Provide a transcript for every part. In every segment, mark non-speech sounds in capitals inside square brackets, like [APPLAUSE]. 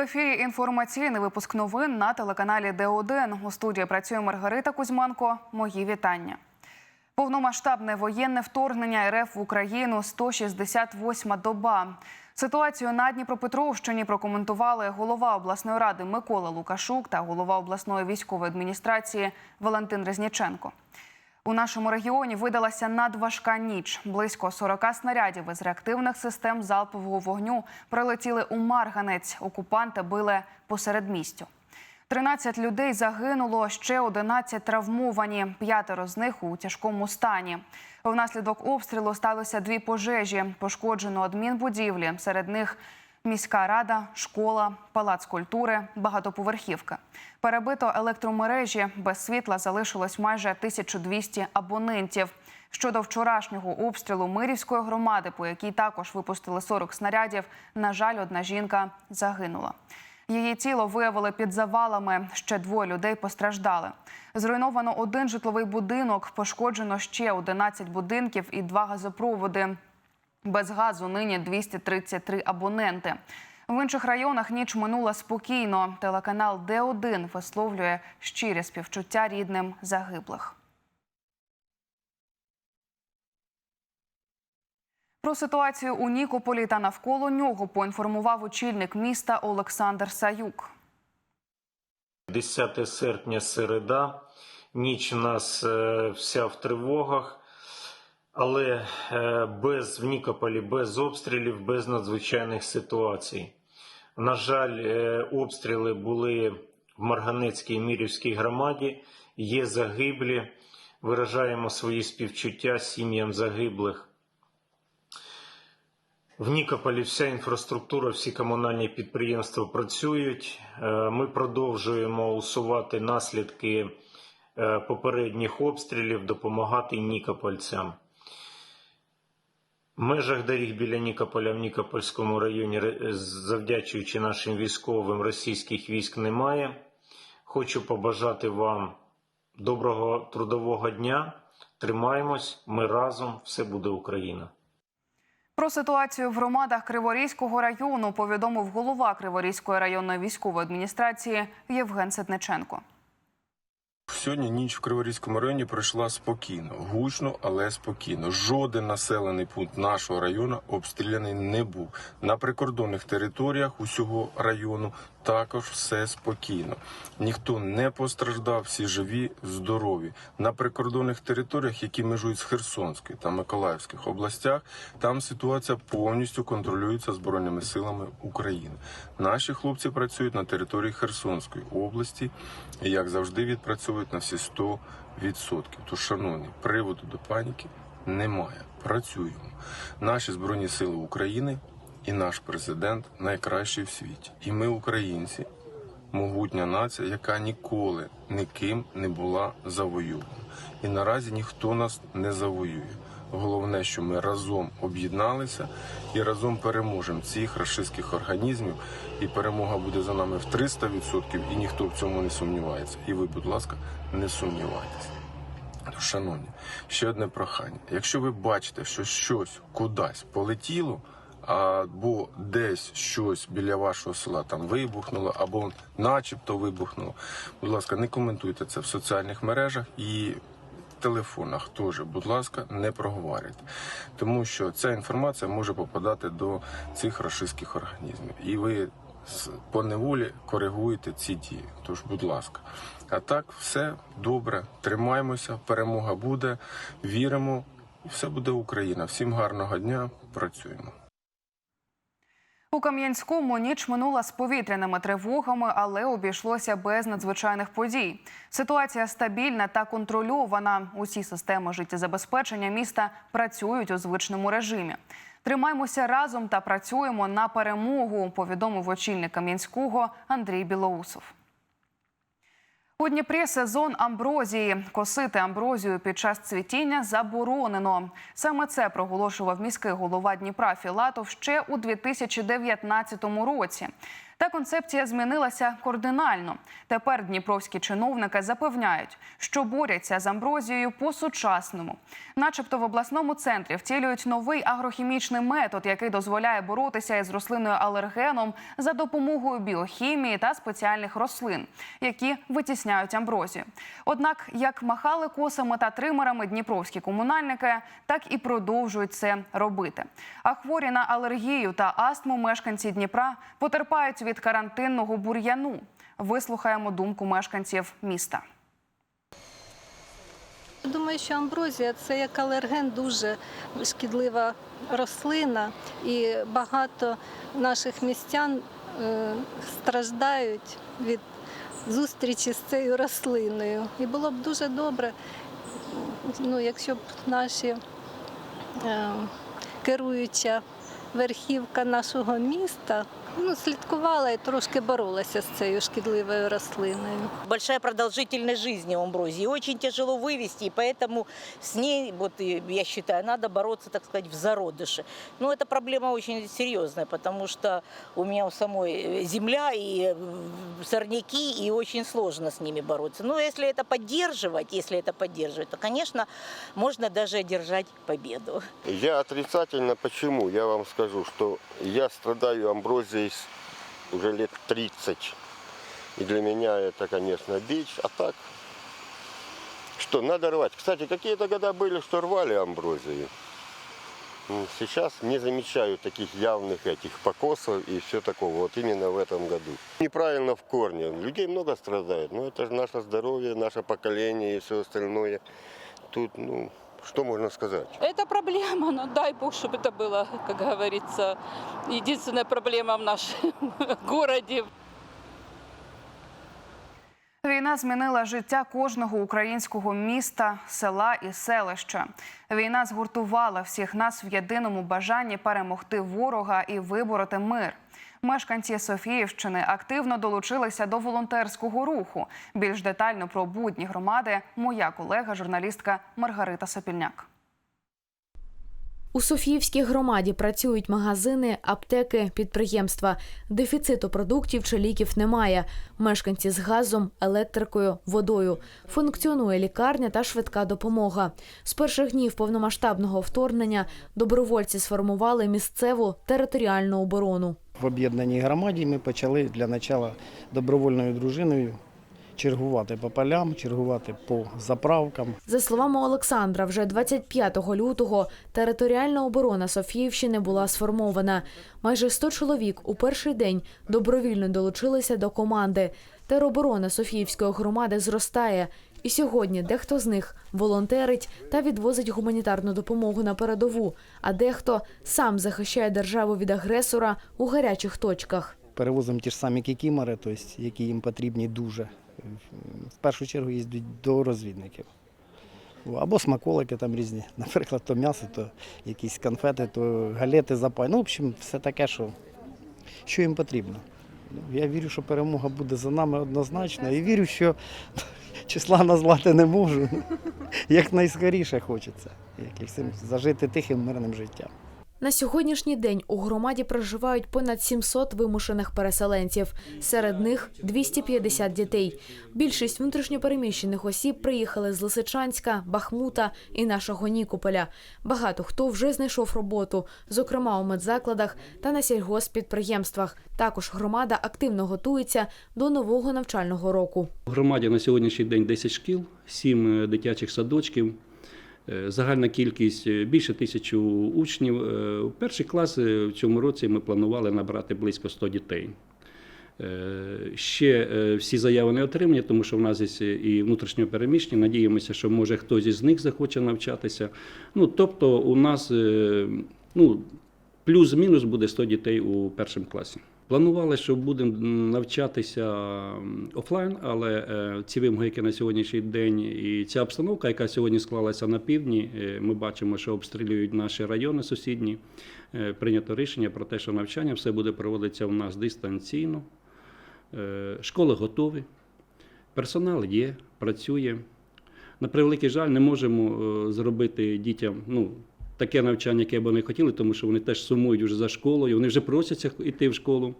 Ефірі інформаційний випуск новин на телеканалі Д1. У студії працює Маргарита Кузьманко. Мої вітання. Повномасштабне воєнне вторгнення РФ в Україну 168-ма доба. Ситуацію на Дніпропетровщині прокоментували голова обласної ради Микола Лукашук та голова обласної військової адміністрації Валентин Резніченко. У нашому регіоні видалася надважка ніч. Близько 40 снарядів із реактивних систем залпового вогню прилетіли у Марганець. Окупанти били посеред містю. 13 людей загинуло, ще 11 травмовані. П'ятеро з них у тяжкому стані. Внаслідок обстрілу сталося дві пожежі. Пошкоджено адмінбудівлі. Серед них міська рада, школа, палац культури, багатоповерхівка. Перебито електромережі. Без світла залишилось майже 1200 абонентів. Щодо вчорашнього обстрілу Мирівської громади, по якій також випустили 40 снарядів, на жаль, одна жінка загинула. Її тіло виявили під завалами. Ще двоє людей постраждали. Зруйновано один житловий будинок, пошкоджено ще 11 будинків і два газопроводи. Без газу нині 233 абоненти. В інших районах ніч минула спокійно. Телеканал Д1 висловлює щирі співчуття рідним загиблих. Про ситуацію у Нікополі та навколо нього поінформував очільник міста Олександр Саюк. 10 серпня середа. Ніч у нас е, вся в тривогах, але е, без в Нікополі, без обстрілів, без надзвичайних ситуацій. На жаль, е, обстріли були в Марганецькій і Мірівській громаді. Є загиблі. Виражаємо свої співчуття сім'ям загиблих. В Нікополі вся інфраструктура, всі комунальні підприємства працюють. Е, Ми продовжуємо усувати наслідки попередніх обстрілів, допомагати нікопольцям. Межах доріг біля Нікополя в Нікопольському районі, завдячуючи нашим військовим, російських військ немає. Хочу побажати вам доброго трудового дня. Тримаємось, ми разом, все буде Україна. Про ситуацію в громадах Криворізького району повідомив голова Криворізької районної військової адміністрації Євген Ситниченко. Сьогодні ніч в Криворізькому районі пройшла спокійно, гучно, але спокійно. Жоден населений пункт нашого району обстріляний не був. На прикордонних територіях усього району також все спокійно. Ніхто не постраждав, всі живі, здорові. На прикордонних територіях, які межують з Херсонської та Миколаївських областях, там ситуація повністю контролюється збройними силами України. Наші хлопці працюють на території Херсонської області і, як завжди, відпрацьовують на всі 100%. Тож, шановні, приводу до паніки немає. Працюємо. Наші збройні сили України і наш президент найкращий в світі. І ми, українці, могутня нація, яка ніколи ніким не була завоювана. І наразі ніхто нас не завоює. Головне, що ми разом об'єдналися і разом переможемо цих рашистських організмів. І перемога буде за нами в 300%, і ніхто в цьому не сумнівається. І ви, будь ласка, не сумнівайтеся. Тож, Шановні, ще одне прохання. Якщо ви бачите, що щось кудись полетіло, або десь щось біля вашого села там вибухнуло, або начебто вибухнуло, будь ласка, не коментуйте це в соціальних мережах і телефонах теж, будь ласка, не проговорюйте. Тому що ця інформація може попадати до цих рашистських організмів. І ви по неволі коригуєте ці дії. Тож, будь ласка. А так, все добре, тримаємося, перемога буде, віримо, і все буде Україна. Всім гарного дня, працюємо. У Кам'янському ніч минула з повітряними тривогами, але обійшлося без надзвичайних подій. Ситуація стабільна та контрольована. Усі системи життєзабезпечення міста працюють у звичному режимі. Тримаємося разом та працюємо на перемогу. Повідомив очільник Кам'янського Андрій Білоусов. У Дніпрі сезон амброзії. Косити амброзію під час цвітіння заборонено. Саме це проголошував міський голова Дніпра Філатов ще у 2019 році. Та концепція змінилася кардинально. Тепер дніпровські чиновники запевняють, що борються з амброзією по-сучасному, начебто в обласному центрі втілюють новий агрохімічний метод, який дозволяє боротися із рослинною алергеном за допомогою біохімії та спеціальних рослин, які витісняють амброзію. Однак, як махали косами та тримерами дніпровські комунальники, так і продовжують це робити. А хворі на алергію та астму мешканці Дніпра потерпають від карантинного бур'яну. Вислухаємо думку мешканців міста. Думаю, що амброзія це як алерген дуже шкідлива рослина, і багато наших містян е, страждають від зустрічі з цією рослиною. І було б дуже добре, ну, якщо б наші е, керуюча верхівка нашого міста ну, слідкувала і трошки боролася з цією шкідливою рослиною. большая продолжительность жизни у амброзии. Очень тяжело вывести, и поэтому с ней, вот, и я считаю, надо бороться, так сказать, в зародыше. Но эта проблема очень серьезная, потому что у меня у самой э, земля и э, сорняки, и очень сложно с ними бороться. Но если это поддерживать, если это поддерживать, то, конечно, можно даже одержать победу. Я отрицательно почему? Я вам скажу, что я страдаю амброзией уже лет 30. И для меня это, конечно, бич. А так, что, надо рвать. Кстати, какие-то года были, что рвали амброзию. Сейчас не замечаю таких явных этих покосов и все такого. Вот именно в этом году. Неправильно в корне. Людей много страдает. Но это же наше здоровье, наше поколение и все остальное. Тут, ну, что можно сказать? Это проблема, но дай бог, чтобы это было, как говорится, единственная проблема в нашем [LAUGHS] городе. Війна змінила життя кожного українського міста, села і селища. Війна згуртувала всіх нас в єдиному бажанні перемогти ворога і вибороти мир. Мешканці Софіївщини активно долучилися до волонтерського руху. Більш детально про будні громади моя колега, журналістка Маргарита Сопільняк. У Софіївській громаді працюють магазини, аптеки, підприємства. Дефіциту продуктів чи ліків немає. Мешканці з газом, електрикою, водою. Функціонує лікарня та швидка допомога. З перших днів повномасштабного вторгнення добровольці сформували місцеву територіальну оборону. В об'єднаній громаді ми почали для начала добровольною дружиною чергувати по полям, чергувати по заправкам. За словами Олександра, вже 25 лютого територіальна оборона Софіївщини була сформована. Майже 100 чоловік у перший день добровільно долучилися до команди. Тероборона Софіївської громади зростає. І сьогодні дехто з них волонтерить та відвозить гуманітарну допомогу на передову, а дехто сам захищає державу від агресора у гарячих точках. Перевозимо ті ж самі кікімори, тобто, які їм потрібні дуже. В першу чергу їздять до розвідників. Або смаколики там різні. [LAUGHS] Наприклад, то м'ясо, то якісь конфети, то галети запай. Ну, в общем, все таке, що, що їм потрібно. Ну, Я вірю, що перемога буде за нами однозначно. І вірю, що [LAUGHS] числа назвати не можу. [LAUGHS] Як найскоріше хочеться. Як і всім зажити тихим мирним життям. На сьогоднішній день у громаді проживають понад 700 вимушених переселенців. Серед них 250 дітей. Більшість внутрішньопереміщених осіб приїхали з Лисичанська, Бахмута і нашого Нікополя. Багато хто вже знайшов роботу, зокрема у медзакладах та на сільгоспідприємствах. Також громада активно готується до нового навчального року. У громаді на сьогоднішній день 10 шкіл, 7 дитячих садочків. Е, Загальна кількість е, більше тисячі учнів. Е, У перший клас е, в цьому році ми планували набрати близько 100 дітей. Е, Ще е, всі заяви не отримані, тому що в нас є і внутрішньо переміщені. Надіємося, що може хтось із них захоче навчатися. Ну, тобто, у нас е, ну, плюс-мінус буде 100 дітей у першому класі. Планували, що будемо навчатися офлайн, але е, ці вимоги, на сьогоднішній день, і ця обстановка, яка сьогодні склалася на півдні, е, ми бачимо, що обстрілюють наші райони сусідні. Е, Прийнято рішення про те, що навчання все буде проводитися у нас дистанційно. Школи готові, персонал є, працює. На превеликий жаль, не можемо зробити дітям ну, таке навчання, яке б вони хотіли, тому що вони теж сумують вже за школою, вони вже просяться йти в школу.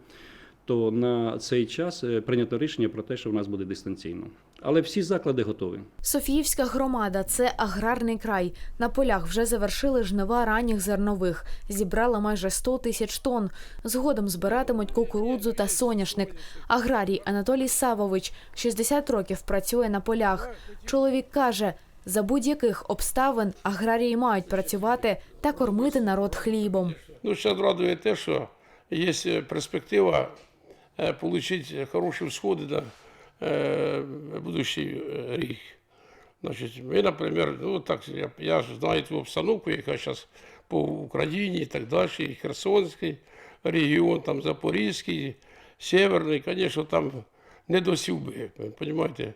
то на цей час е, прийнято рішення про те, що в нас буде дистанційно. Але всі заклади готові. Софіївська громада це аграрний край. На полях вже завершили жнива ранніх зернових. Зібрала майже 100 тисяч тонн. Згодом збиратимуть кукурудзу та соняшник. Аграрій Анатолій Савович 60 років працює на полях. Чоловік каже, за будь-яких обставин аграрії мають працювати та кормити народ хлібом. Ну, зараз радує те, що є перспектива отримати хороші всходи на е, будущий е, рік. Значить, ми, наприклад, ну так, я, я знаю ту обстановку, яка зараз по Україні і так далі, і Херсонський регіон, там Запорізький, Северний, звісно, там не досів би, розумієте?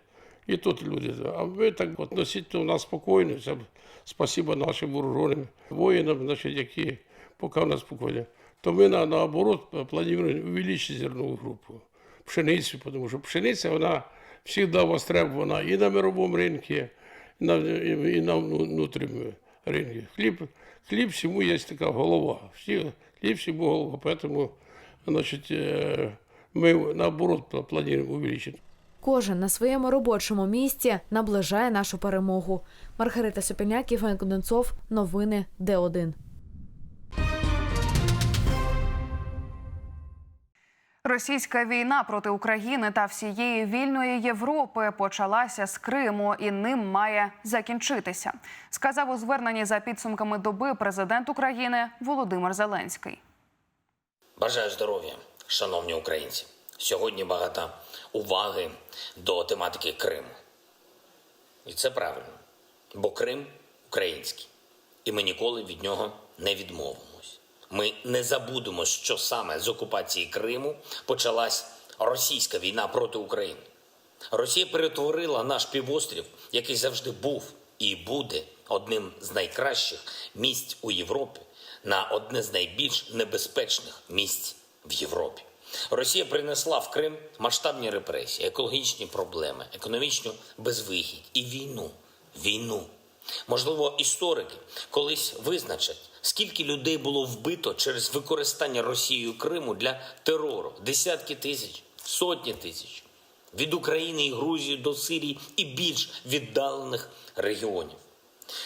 І тут люди. А ми так относительно у нас спокійно. Це спасибо нашим вооруженим воїнам, значить, які поки у нас спокійно. То ми на, наоборот плануємо увеличити зернову групу. Пшеницю, тому що пшениця вона завжди востребована і на мировому ринку, і на, і на внутрішньому ринку. Хліб, хліб всьому є така голова. Всі, хліб всьому голова. Тому е, ми наоборот плануємо увеличити. Кожен на своєму робочому місці наближає нашу перемогу. Маргарита Сопільняк, Євген Конденцов. Новини Д1. Російська війна проти України та всієї вільної Європи почалася з Криму і ним має закінчитися. Сказав у зверненні за підсумками доби президент України Володимир Зеленський. Бажаю здоров'я, шановні українці. Сьогодні багато уваги до тематики Криму. І це правильно, бо Крим український, і ми ніколи від нього не відмовимось. Ми не забудемо, що саме з окупації Криму почалась російська війна проти України. Росія перетворила наш півострів, який завжди був і буде одним з найкращих місць у Європі, на одне з найбільш небезпечних місць в Європі. Росія принесла в Крим масштабні репресії, екологічні проблеми, економічну безвихідь і війну. Війну. Можливо, історики колись визначать, скільки людей було вбито через використання Росією Криму для терору. Десятки тисяч, сотні тисяч. Від України і Грузії до Сирії і більш віддалених регіонів.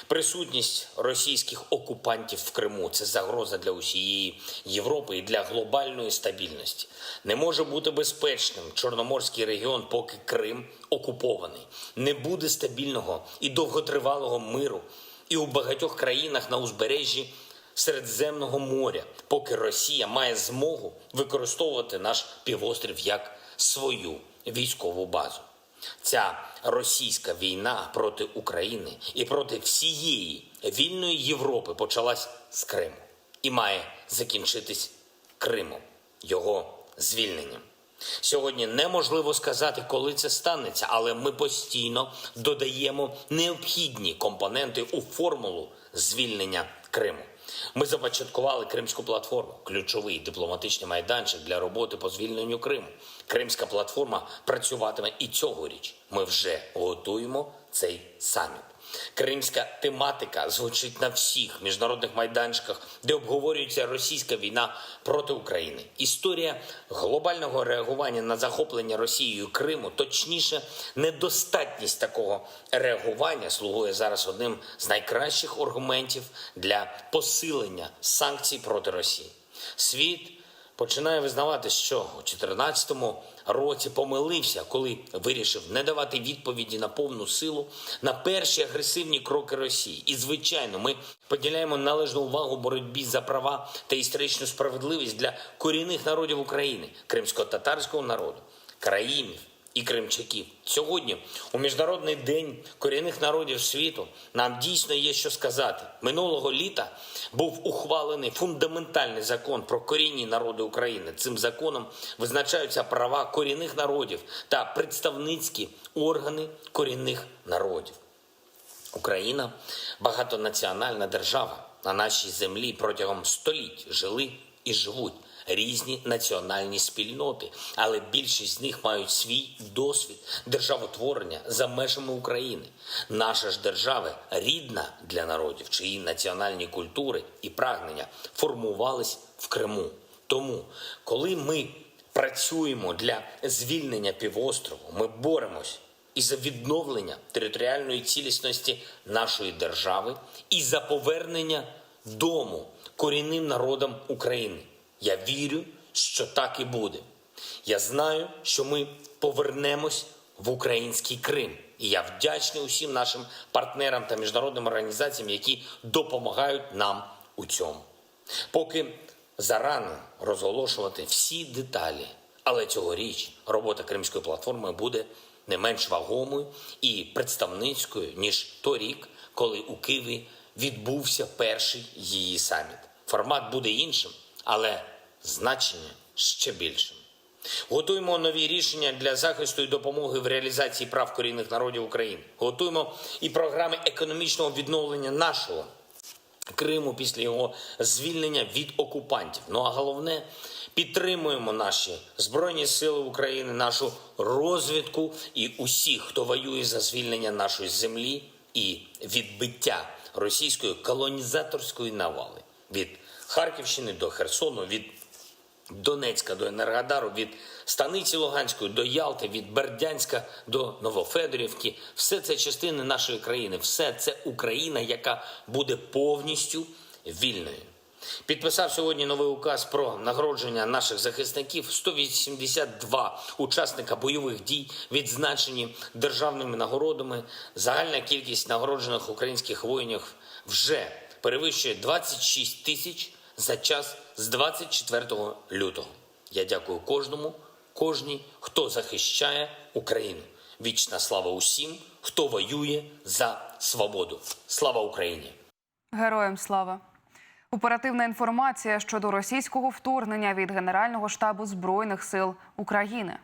Присутність російських окупантів в Криму це загроза для усієї Європи і для глобальної стабільності. Не може бути безпечним Чорноморський регіон, поки Крим окупований. Не буде стабільного і довготривалого миру і у багатьох країнах на узбережжі Середземного моря, поки Росія має змогу використовувати наш півострів як свою військову базу. Ця російська війна проти України і проти всієї вільної Європи почалась з Криму і має закінчитись Кримом, його звільненням. Сьогодні неможливо сказати, коли це станеться, але ми постійно додаємо необхідні компоненти у формулу звільнення Криму. Ми започаткували Кримську платформу, ключовий дипломатичний майданчик для роботи по звільненню Криму. Кримська платформа працюватиме і цьогоріч. Ми вже готуємо цей саміт. Кримська тематика звучить на всіх міжнародних майданчиках, де обговорюється російська війна проти України. Історія глобального реагування на захоплення Росією Криму, точніше, недостатність такого реагування слугує зараз одним з найкращих аргументів для посилення санкцій проти Росії. Світ починає визнавати, що у 2014 році помилився, коли вирішив не давати відповіді на повну силу на перші агресивні кроки Росії. І звичайно, ми поділяємо належну увагу боротьбі за права та історичну справедливість для корінних народів України, кримсько-татарського народу, країнів і кримчаків. Сьогодні, у міжнародний день корінних народів світу, нам дійсно є що сказати. Минулого літа був ухвалений фундаментальний закон про корінні народи України. Цим законом визначаються права корінних народів та представницькі органи корінних народів. Україна багатонаціональна держава. На нашій землі протягом століть жили і живуть різні національні спільноти, але більшість з них мають свій досвід державотворення за межами України. Наша ж держава рідна для народів, чиї національні культури і прагнення формувались в Криму. Тому, коли ми працюємо для звільнення півострову. Ми боремось і за відновлення територіальної цілісності нашої держави, і за повернення дому корінним народам України. Я вірю, що так і буде. Я знаю, що ми повернемось в український Крим. І я вдячний усім нашим партнерам та міжнародним організаціям, які допомагають нам у цьому. Поки зарано розголошувати всі деталі, але цьогоріч робота Кримської платформи буде не менш вагомою і представницькою, ніж торік, коли у Києві відбувся перший її саміт. Формат буде іншим, але значення ще більшим. Готуємо нові рішення для захисту і допомоги в реалізації прав корінних народів України. Готуємо і програми економічного відновлення нашого Криму після його звільнення від окупантів. Ну а головне, підтримуємо наші збройні сили України, нашу розвідку і усіх, хто воює за звільнення нашої землі і відбиття російської колонізаторської навали від Харківщини до Херсону, від Донецька до Енергодару, від Станиці Луганської до Ялти, від Бердянська до Новофедорівки. Все це частини нашої країни. Все це Україна, яка буде повністю вільною. Підписав сьогодні новий указ про нагородження наших захисників. 182 учасника бойових дій відзначені державними нагородами. Загальна кількість нагороджених українських воїнів вже перевищує 26 тисяч за час з 24 лютого. Я дякую кожному, кожній, хто захищає Україну. Вічна слава усім, хто воює за свободу. Слава Україні! Героям слава. Оперативна інформація щодо російського вторгнення від Генерального штабу Збройних сил України.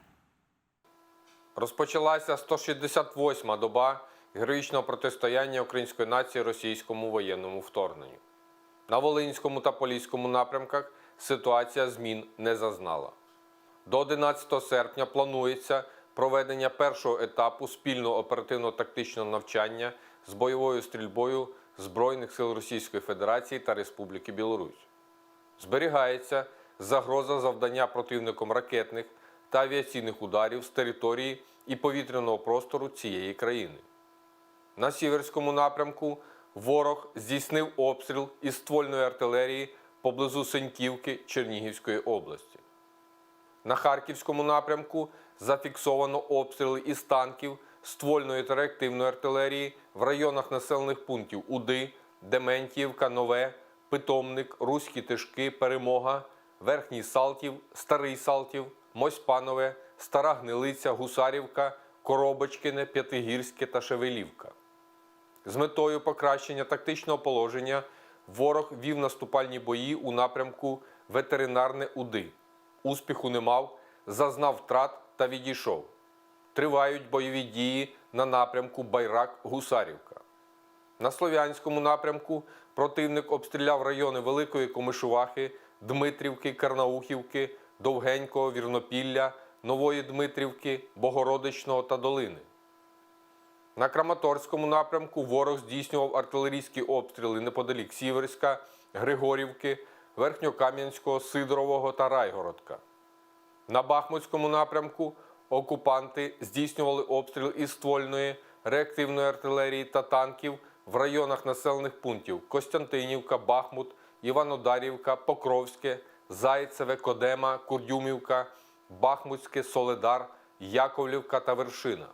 Розпочалася 168-ма доба героїчного протистояння української нації російському воєнному вторгненню. На Волинському та Поліському напрямках ситуація змін не зазнала. До 11 серпня планується проведення першого етапу спільного оперативно-тактичного навчання з бойовою стрільбою Збройних сил Російської Федерації та Республіки Білорусь. Зберігається загроза завдання противником ракетних та авіаційних ударів з території і повітряного простору цієї країни. На сіверському напрямку ворог здійснив обстріл із ствольної артилерії поблизу Сеньківки Чернігівської області. На Харківському напрямку зафіксовано обстріли із танків, ствольної та реактивної артилерії в районах населених пунктів Уди, Дементіївка, Нове, Питомник, Руські Тишки, Перемога, Верхній Салтів, Старий Салтів, Мосьпанове, Стара Гнилиця, Гусарівка, Коробочкине, П'ятигірське та Шевелівка. З метою покращення тактичного положення ворог вів наступальні бої у напрямку ветеринарне Уди. Успіху не мав, зазнав втрат та відійшов. Тривають бойові дії на напрямку Байрак-Гусарівка. На Слов'янському напрямку противник обстріляв райони Великої Комишувахи, Дмитрівки, Карнаухівки, Довгенького, Вірнопілля, Нової Дмитрівки, Богородичного та Долини. На Краматорському напрямку ворог здійснював артилерійські обстріли неподалік Сіверська, Григорівки, Верхньокам'янського, Сидорового та Райгородка. На Бахмутському напрямку окупанти здійснювали обстріл із ствольної, реактивної артилерії та танків в районах населених пунктів Костянтинівка, Бахмут, Іванодарівка, Покровське, Зайцеве, Кодема, Курдюмівка, Бахмутське, Соледар, Яковлівка та Вершина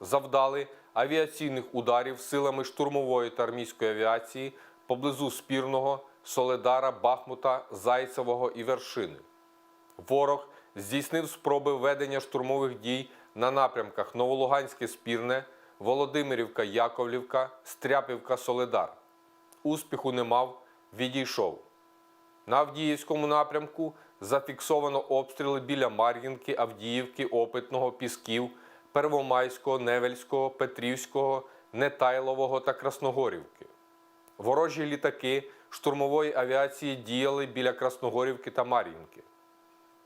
завдали авіаційних ударів силами штурмової та армійської авіації поблизу Спірного, Соледара, Бахмута, Зайцевого і Вершини. Ворог здійснив спроби ведення штурмових дій на напрямках Новолуганське Спірне, Володимирівка, Яковлівка, Стряпівка, Соледар. Успіху не мав, відійшов. На Авдіївському напрямку зафіксовано обстріли біля Мар'їнки, Авдіївки, Опитного, Пісків, Первомайського, Невельського, Петрівського, Нетайлового та Красногорівки. Ворожі літаки штурмової авіації діяли біля Красногорівки та Мар'їнки.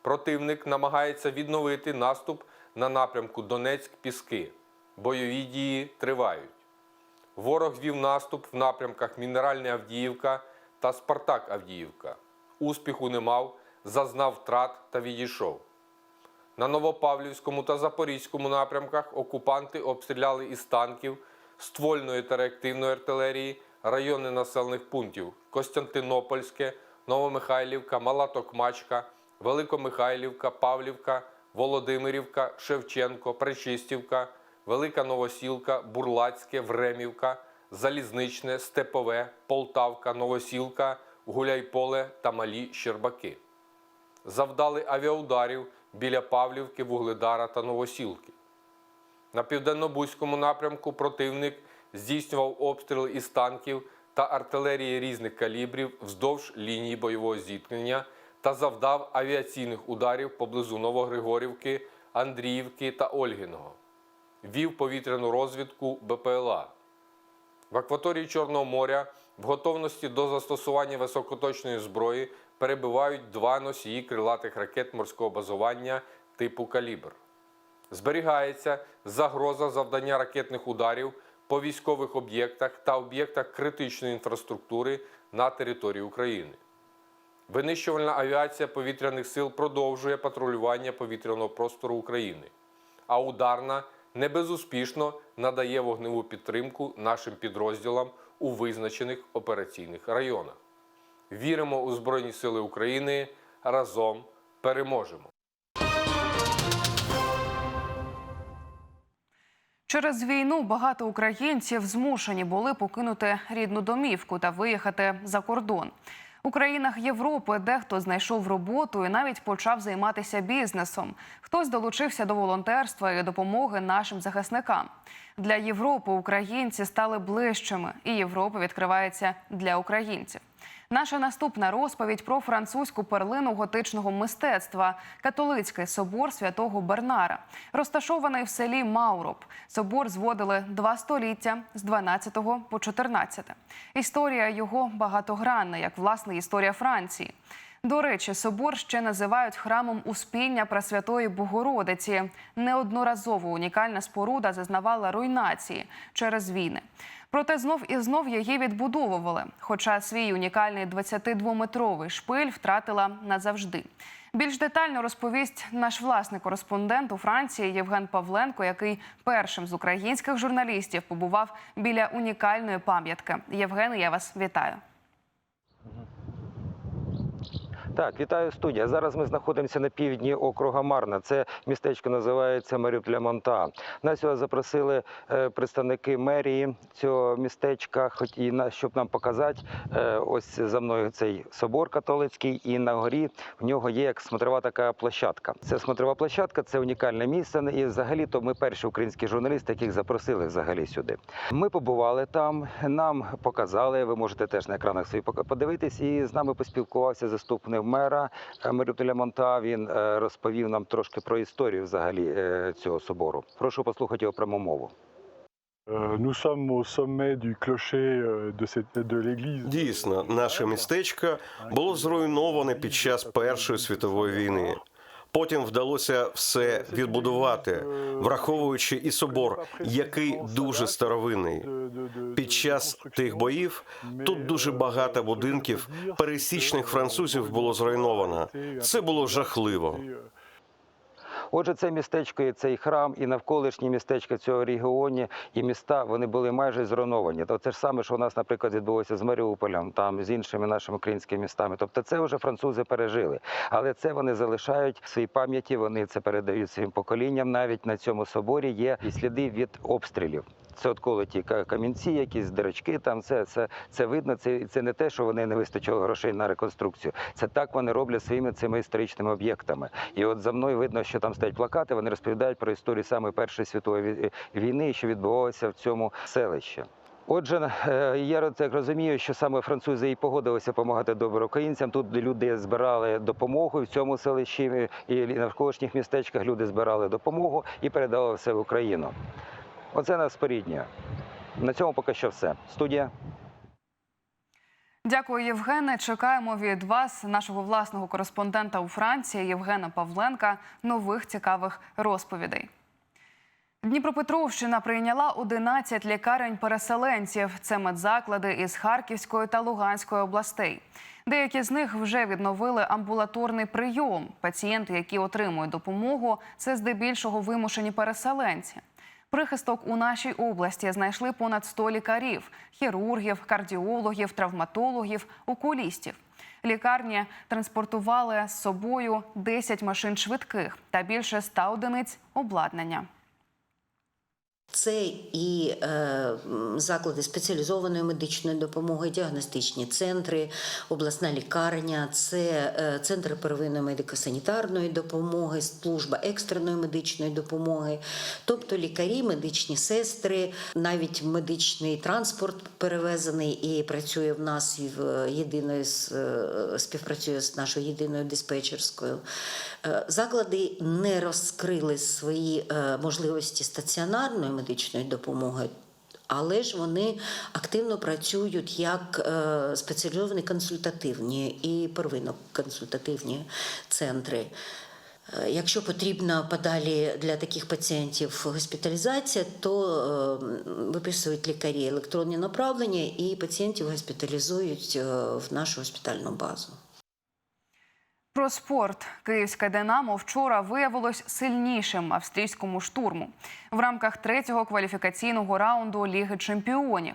Противник намагається відновити наступ на напрямку Донецьк-Піски. Бойові дії тривають. Ворог вів наступ в напрямках Мінеральна Авдіївка та Спартак Авдіївка. Успіху не мав, зазнав втрат та відійшов. На Новопавлівському та Запорізькому напрямках окупанти обстріляли із танків, ствольної та реактивної артилерії райони населених пунктів Костянтинопольське, Новомихайлівка, Мала Токмачка, Великомихайлівка, Павлівка, Володимирівка, Шевченко, Пречистівка, Велика Новосілка, Бурлацьке, Времівка, Залізничне, Степове, Полтавка, Новосілка, Гуляйполе та Малі Щербаки. Завдали авіаударів біля Павлівки, Вугледара та Новосілки. На південно-бузькому напрямку противник здійснював обстріли із танків та артилерії різних калібрів вздовж лінії бойового зіткнення та завдав авіаційних ударів поблизу Новогригорівки, Андріївки та Ольгиного. Вів повітряну розвідку БПЛА. В акваторії Чорного моря в готовності до застосування високоточної зброї перебувають два носії крилатих ракет морського базування типу Калібр. Зберігається загроза завдання ракетних ударів по військових об'єктах та об'єктах критичної інфраструктури на території України. Винищувальна авіація повітряних сил продовжує патрулювання повітряного простору України, а ударна не безуспішно надає вогневу підтримку нашим підрозділам у визначених операційних районах. Віримо у Збройні Сили України разом переможемо! Через війну багато українців змушені були покинути рідну домівку та виїхати за кордон. У країнах Європи дехто знайшов роботу і навіть почав займатися бізнесом. Хтось долучився до волонтерства і допомоги нашим захисникам. Для Європи українці стали ближчими, і Європа відкривається для українців. Наша наступна розповідь про французьку перлину готичного мистецтва католицький собор святого Бернара, розташований в селі Мауроп. Собор зводили два століття з 12 по 14. Історія його багатогранна, як власне історія Франції. До речі, собор ще називають храмом Успіння Пресвятої Богородиці. Неодноразово унікальна споруда зазнавала руйнації через війни. Проте знов і знов її відбудовували. Хоча свій унікальний 22-метровий шпиль втратила назавжди. Більш детально розповість наш власний кореспондент у Франції Євген Павленко, який першим з українських журналістів побував біля унікальної пам'ятки. Євген, я вас вітаю. Так, вітаю студія. Зараз ми знаходимося на півдні округа Марна. Це містечко називається Марюпля Монта. Нас сюди запросили е, представники мерії цього містечка, і щоб нам показати. е, Ось за мною цей собор католицький, і на горі в нього є як смотрова така площадка. Це смотрова площадка, це унікальне місце. І взагалі то ми перші українські журналісти, яких запросили взагалі сюди. Ми побували там, нам показали. Ви можете теж на екранах пока- подивитись. І з нами поспілкувався заступник мера е, Маріуполя Монта. Він е, розповів нам трошки про історію взагалі е, цього собору. Прошу послухати його пряму мову. Nous sommes au sommet du clocher de, cette, de l'église. Дійсно, наше містечко було зруйноване під час Першої світової війни. Потім вдалося все відбудувати, враховуючи і собор, який дуже старовинний. Під час тих боїв тут дуже багато будинків пересічних французів було зруйновано. Це було жахливо. Отже, це містечко, і цей храм, і навколишні містечка цього регіоні, і міста вони були майже зруйновані. То це ж саме, що у нас, наприклад, відбулося з Маріуполем, там з іншими нашими українськими містами. Тобто, це вже французи пережили. Але це вони залишають в своїй пам'яті. Вони це передають своїм поколінням. Навіть на цьому соборі є і сліди від обстрілів. Це от колоті камінці, якісь дирочки. Там це, це, це видно. Це, це не те, що вони не вистачило грошей на реконструкцію. Це так вони роблять своїми цими історичними об'єктами. І от за мною видно, що там стоять плакати. Вони розповідають про історію саме Першої світової війни, що відбувалося в цьому селищі. Отже, е, я так розумію, що саме французи і погодилися допомагати добре українцям. Тут люди збирали допомогу і в цьому селищі і навколишніх містечках люди збирали допомогу і передавали все в Україну. Оце нас поріднює. На цьому поки що все. Студія. Дякую, Євгене. Чекаємо від вас, нашого власного кореспондента у Франції Євгена Павленка, нових цікавих розповідей. Дніпропетровщина прийняла 11 лікарень-переселенців. Це медзаклади із Харківської та Луганської областей. Деякі з них вже відновили амбулаторний прийом. Пацієнти, які отримують допомогу, це здебільшого вимушені переселенці. Прихисток у нашій області знайшли понад 100 лікарів, хірургів, кардіологів, травматологів, окулістів. Лікарні транспортували з собою 10 машин швидких та більше 100 одиниць обладнання. Це і е, заклади спеціалізованої медичної допомоги, діагностичні центри, обласна лікарня, це е, центр первинної медико-санітарної допомоги, служба екстреної медичної допомоги, тобто лікарі, медичні сестри, навіть медичний транспорт перевезений і працює в нас і в єдиною е, співпрацює з нашою єдиною диспетчерською. Е, Заклади не розкрили свої е, можливості стаціонарної медичної допомоги. Але ж вони активно працюють як е, спеціалізовані консультативні і первинно-консультативні центри. Е, Якщо потрібна подалі для таких пацієнтів госпіталізація, то е, виписують лікарі електронні направлення і пацієнтів госпіталізують в нашу госпітальну базу. Про спорт київське Динамо вчора виявилось сильнішим австрійському штурму в рамках третього кваліфікаційного раунду Ліги Чемпіонів.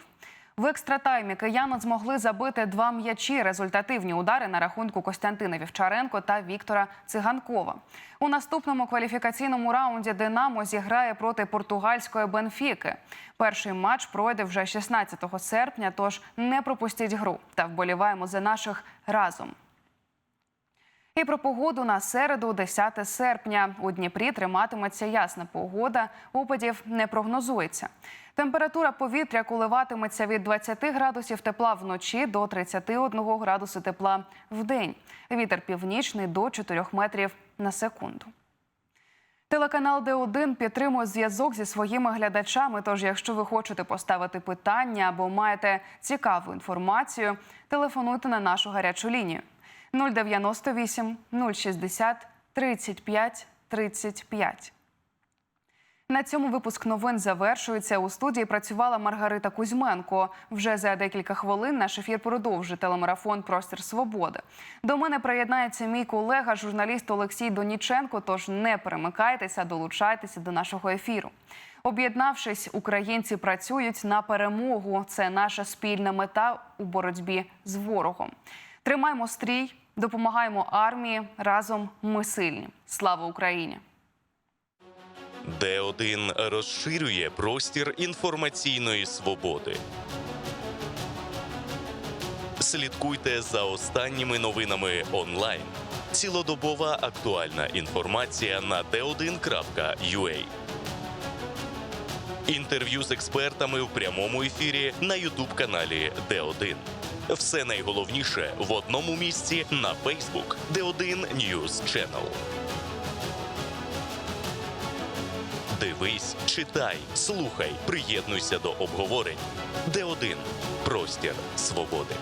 В екстратаймі кияни змогли забити два м'ячі результативні удари на рахунку Костянтина Вівчаренко та Віктора Циганкова. У наступному кваліфікаційному раунді Динамо зіграє проти португальської Бенфіки. Перший матч пройде вже 16 серпня, тож не пропустіть гру та вболіваємо за наших разом. І про погоду на середу, 10 серпня. У Дніпрі триматиметься ясна погода. Опадів не прогнозується. Температура повітря коливатиметься від 20 градусів тепла вночі до 31 градусу тепла в день. Вітер північний до 4 метрів на секунду. Телеканал Д1 підтримує зв'язок зі своїми глядачами. Тож, якщо ви хочете поставити питання або маєте цікаву інформацію, телефонуйте на нашу гарячу лінію 098 060 35 35. На цьому випуск новин завершується. У студії працювала Маргарита Кузьменко. Вже за декілька хвилин наш ефір продовжить телемарафон Простір свободи. До мене приєднається мій колега, журналіст Олексій Доніченко. Тож не перемикайтеся, долучайтеся до нашого ефіру. Об'єднавшись, українці працюють на перемогу. Це наша спільна мета у боротьбі з ворогом. Тримаймо стрій, допомагаємо армії. Разом ми сильні. Слава Україні! Д1 розширює простір інформаційної свободи. Слідкуйте за останніми новинами онлайн. Цілодобова актуальна інформація на d1.ua. Інтерв'ю з експертами в прямому ефірі на Ютуб каналі Д1. Все найголовніше в одному місці на Facebook Д1 News Channel. Дивись, читай, слухай, приєднуйся до обговорень. Д1 простір свободи.